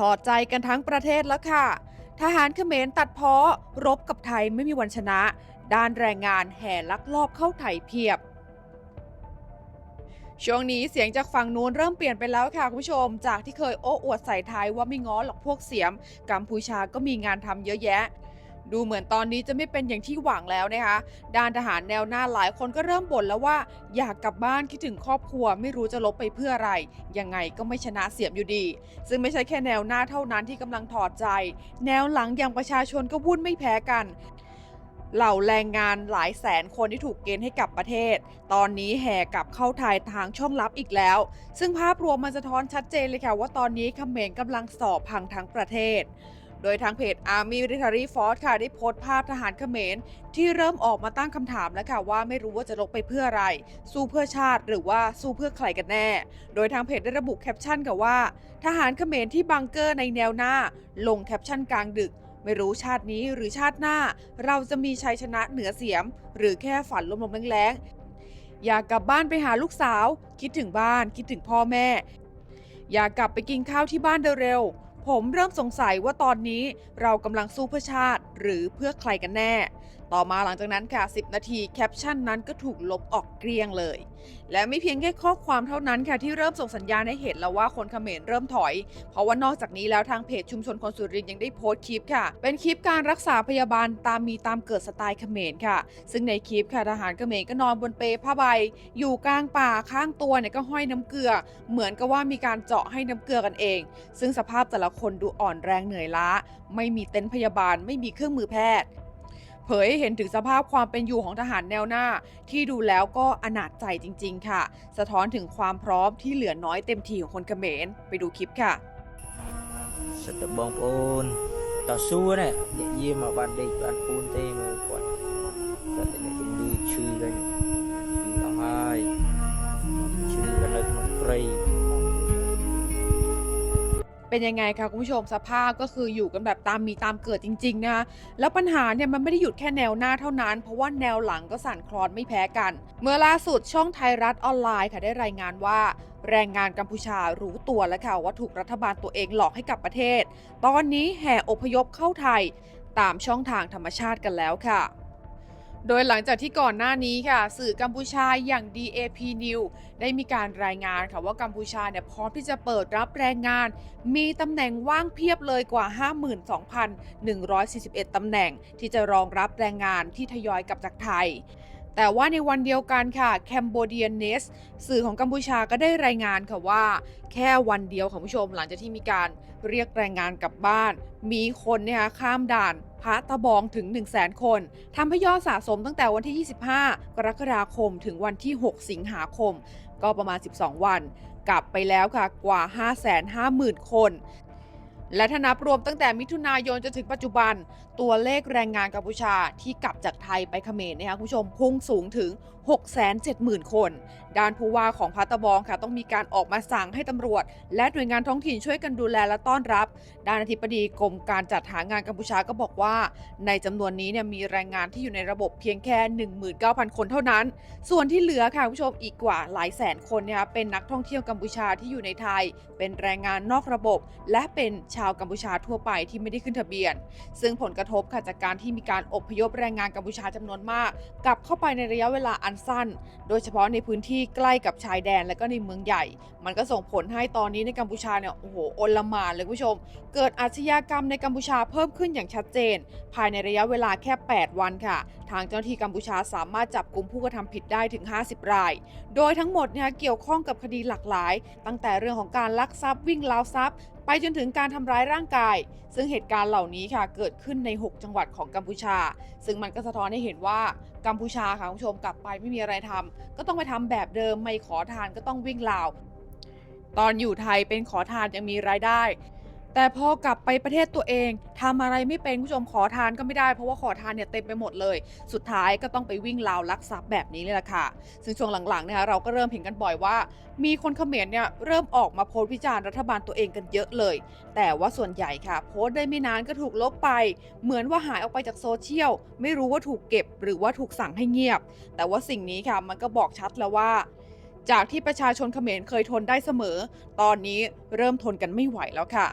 ถอดใจกันทั้งประเทศแล้วค่ะ ทหารเขมรตัดเพ้อรบกับไทยไม่มีวันชนะ ด้านแรงงานแห่ลักลอบเข้าไทยเพียบ ช่วงนี้เสียงจากฝั่งนู้นเริ่มเปลี่ยนไปแล้วค่ะคุณผู้ชม จากที่เคยโอ้อวดใส่ไทยว่าไม่ง้อหรอกพวกเสียม กัมพูชาก็มีงานทำเยอะแยะ ดูเหมือนตอนนี้จะไม่เป็นอย่างที่หวังแล้วนะคะ ด้านทหารแนวหน้าหลายคนก็เริ่มบ่นแล้วว่า อยากกลับบ้านคิดถึงครอบครัว ไม่รู้จะลบไปเพื่ออะไร ยังไงก็ไม่ชนะเสียมอยู่ดี ซึ่งไม่ใช่แค่แนวหน้าเท่านั้นที่กำลังถอดใจ แนวหลังอย่างประชาชนก็วุ่นไม่แพ้กันเหล่าแรงงานหลายแสนคนที่ถูกเกณฑ์ให้กลับประเทศ ตอนนี้แห่กลับเข้าไทยทางช่องลับอีกแล้ว ซึ่งภาพรวมมันสะท้อนชัดเจนเลยค่ะว่าตอนนี้เขมรกำลังสอบพังทั้งประเทศ โดยทางเพจ Army Military Force ค่ะได้โพสต์ภาพทหารเขมร ที่เริ่มออกมาตั้งคำถามแล้วค่ะว่าไม่รู้ว่าจะลงไปเพื่ออะไร สู้เพื่อชาติหรือว่าสู้เพื่อใครกันแน่ โดยทางเพจได้ระบุแคปชั่นค่ะว่า ทหารเขมรที่บังเกอร์ในแนวหน้า ลงแคปชั่นกลางดึก ไม่รู้ชาตินี้หรือชาติหน้า เราจะมีชัยชนะเหนือเสียม หรือแค่ฝันลมๆแรงๆอยากกลับบ้านไปหาลูกสาว คิดถึงบ้าน คิดถึงพ่อแม่ อยากกลับไปกินข้าวที่บ้านเร็วๆ ผมเริ่มสงสัยว่าตอนนี้เรากำลังสู้เพื่อชาติหรือเพื่อใครกันแน่ ต่อมาหลังจากนั้นค่ะ 10 นาทีแคปชั่นนั้นก็ถูกลบออกเกลี้ยงเลย และไม่เพียงแค่ข้อความเท่านั้นค่ะที่เริ่มส่งสัญญาณให้เห็นแล้วว่าคนเขมรเริ่มถอย เพราะว่านอกจากนี้แล้วทางเพจชุมชนคนสุรินยังได้โพสต์คลิปค่ะ เป็นคลิปการรักษาพยาบาลตามมีตามเกิดสไตล์เขมรค่ะ ซึ่งในคลิปค่ะทหารเขมรก็นอนบนเปผ้าใบ อยู่กลางป่าข้างตัวเนี่ยก็ห้อยน้ำเกลือ เหมือนกับว่ามีการเจาะให้น้ำเกลือกันเอง ซึ่งสภาพแต่ละคนดูอ่อนแรงเหนื่อยล้า ไม่มีเต็นท์พยาบาลไม่มีเครื่องมือแพทย์ ผยให้เห็นถึงสภาพความเป็นอยู่ของทหารแนวหน้า ที่ดูแล้วก็อนาจใจจริง ๆ ค่ะ สะท้อนถึงความพร้อมที่เหลือน้อยเต็มทีของคนเขมร ไปดูคลิปค่ะ សិតតែបងប្អូនតស៊ូណានិយាយមកបានដេកបានពូនទេ เป็นยังไงคะคุณผู้ชมสภาพก็คืออยู่กันแบบตามมีตามเกิดจริงๆนะคะแล้วปัญหาเนี่ยมันไม่ได้หยุดแค่แนวหน้าเท่านั้น เพราะว่าแนวหลังก็สั่นคลอนไม่แพ้กัน เมื่อล่าสุดช่องไทยรัฐออนไลน์ค่ะได้รายงานว่าแรงงานกัมพูชารู้ตัวแล้วค่ะว่าถูกรัฐบาลตัวเองหลอกให้กลับประเทศ ตอนนี้แห่อพยพเข้าไทยตามช่องทางธรรมชาติกันแล้วค่ะ โดยหลังจากที่ก่อนหน้านี้ค่ะ สื่อกัมพูชาอย่าง DAP New ได้มีการรายงานค่ะว่ากัมพูชาเนี่ยพร้อมที่จะเปิดรับแรงงาน มีตำแหน่งว่างเพียบเลยกว่า 52,141ตำแหน่งที่จะรองรับแรงงานที่ทยอยกลับจากไทย แต่ว่าในวันเดียวกันค่ะ Cambodia Nest สื่อของกัมพูชาก็ได้รายงานค่ะว่า แค่วันเดียวค่ะคุณผู้ชมหลังจากที่มีการเรียกแรงงานกลับบ้าน มีคนเนี่ยค่ะข้ามด่านพระตะบองถึง 1 0 0 0 0แสนคนทำให้ยอดสะสมตั้งแต่วันที่ 25 กรกฎาคมถึงวันที่ 6 สิงหาคม ก็ประมาณ 12 วัน กลับไปแล้วค่ะกว่า 550,000 คน และถ้านับรวมตั้งแต่มิถุนายนจนถึงปัจจุบัน ตัวเลขแรงงานกัมพูชาที่กลับจากไทยไปเขมรนะคะคุณผู้ชมพุ่งสูงถึง 670,000 คน ด้านผู้ว่าของพัตตะบองค่ะ ต้องมีการออกมาสั่งให้ตำรวจ และหน่วยงานท้องถิ่นช่วยกันดูแลและต้อนรับ ด้านอธิบดีกรมการจัดหางานกัมพูชาก็บอกว่า ในจำนวนนี้เนี่ยมีแรงงานที่อยู่ในระบบเพียงแค่ 19,000 คนเท่านั้น ส่วนที่เหลือค่ะคุณผู้ชมอีกกว่าหลายแสนคนเนี่ยเป็นนักท่องเที่ยวกัมพูชาที่อยู่ในไทย เป็นแรงงานนอกระบบ และเป็นชาวกัมพูชาทั่วไปที่ไม่ได้ขึ้นทะเบียน ซึ่งผลกระทบค่ะจากการที่มีการอพยพแรงงานกัมพูชาจำนวนมาก กลับเข้าไปในระยะเวลาอันสั้น โดยเฉพาะในพื้นที่ใกล้กับชายแดนและก็ในเมืองใหญ่ มันก็ส่งผลให้ตอนนี้ในกัมพูชาเนี่ยโอ้โหโอลมานเลยคุณผู้ชม เกิดอาชญากรรมในกัมพูชาเพิ่มขึ้นอย่างชัดเจน ภายในระยะเวลาแค่ 8 วันค่ะ ทางเจ้าหน้าที่กัมพูชาสามารถจับกลุ่มผู้กระทำผิดได้ถึง 50 ราย โดยทั้งหมดเนี่ยเกี่ยวข้องกับคดีหลากหลาย ตั้งแต่เรื่องของการลักทรัพย์วิ่งราวทรัพย์ ไปจนถึงการทำร้ายร่างกาย ซึ่งเหตุการณ์เหล่านี้ค่ะเกิดขึ้นใน 6 จังหวัดของกัมพูชา ซึ่งมันก็สะท้อนให้เห็นว่ากัมพูชาค่ะคุณผู้ชมกลับไปไม่มีอะไรทำก็ต้องไปทำแบบเดิมไม่ขอทานก็ต้องวิ่งราว ตอนอยู่ไทยเป็นขอทานยังมีรายได้ แต่พอกลับไปประเทศตัวเองทำอะไรไม่เป็นคุณผู้ชมขอทานก็ไม่ได้เพราะว่าขอทานเนี่ยเต็มไปหมดเลย สุดท้ายก็ต้องไปวิ่งราวลักทรัพย์แบบนี้เลยล่ะค่ะ ซึ่งช่วงหลังๆเนี่ยเราก็เริ่มเห็นกันบ่อยว่า มีคนเขมรเนี่ยเริ่มออกมาโพสต์วิจารณ์รัฐบาลตัวเองกันเยอะเลย แต่ว่าส่วนใหญ่ค่ะ โพสต์ได้ไม่นานก็ถูกลบไป เหมือนว่าหายออกไปจากโซเชียลไม่รู้ว่าถูกเก็บ หรือว่าถูกสั่งให้เงียบ แต่ว่าสิ่งนี้ค่ะมันก็บอกชัดแล้วว่าจากที่ประชาชนเขมรเคยทนได้เสมอ ตอนนี้เริ่มทนกันไม่ไหวแล้วค่ะ